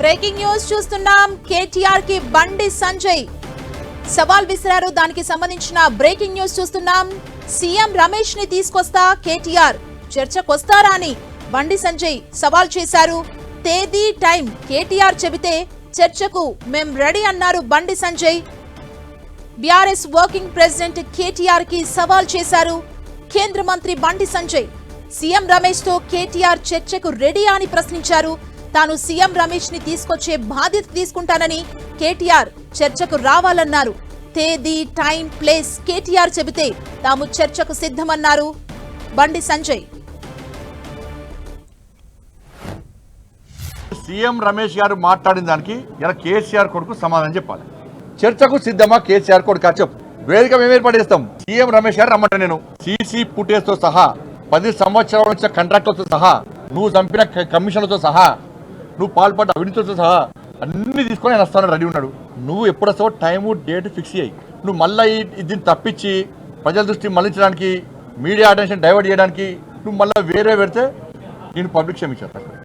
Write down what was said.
Breaking news చూస్తున్నాం. కేటీఆర్కి బండి సంజయ్. సవాల్ విసిరారు. దానికి సంబంధించిన బ్రేకింగ్ న్యూస్ చూస్తున్నాం. సీఎం రమేష్ని తీసుకొస్తా కేటీఆర్. చర్చకొస్తారా అని బండి సంజయ్ సవాల్ చేశారు. తేదీ టైం కేటీఆర్ చెబితే చర్చకు మేం రెడీ అన్నారు Bandi Sanjay. BRS working president కేటీఆర్కి సవాల్ చేశారు. కేంద్ర మంత్రి బండి సంజయ్. సీఎం రమేష్తో కేటీఆర్ చర్చకు రెడీ అని ప్రశ్నించారు. తాను సీఎం రమేష్ని తీసుకొచ్చే బాధ్యత తీసుకుంటానని కేటీఆర్ చర్చకు రావాలన్నారు. తేదీ టైం ప్లేస్ కేటీఆర్ చెబితే తాము చర్చకు సిద్ధమన్నారు. బండి సంజయ్. సీఎం రమేష్ గారు మాట్లాడిన దానికి ఇలా కేసీఆర్ కొడుకు సమాధానం చెప్పాలి. చర్చకు సిద్ధమా కేసీఆర్ కొడుకు చెప్పు. వేదిక మేము ఏర్పాటు చేస్తాం. సీఎం రమేష్ గారు రమ్మంట నేను సీసీ తో సహా పది సంవత్సరాల నుంచి కాంట్రాక్టులతో సహా నువ్వు చంపిన కమిషన్లతో సహా నువ్వు పాల్పడ్డ అవినీతితో సహా అన్ని తీసుకొని ఆయన వస్తాను రెడీ ఉన్నాడు. నువ్వు ఎప్పుడు వస్తావో టైము డేట్ ఫిక్స్ అయ్యి నువ్వు మళ్ళీ దీన్ని తప్పించి ప్రజల దృష్టి మళ్ళించడానికి మీడియా అటెన్షన్ డైవర్ట్ చేయడానికి నువ్వు మళ్ళీ వేరే పెడితే నేను పబ్లిక్ క్షమించాను.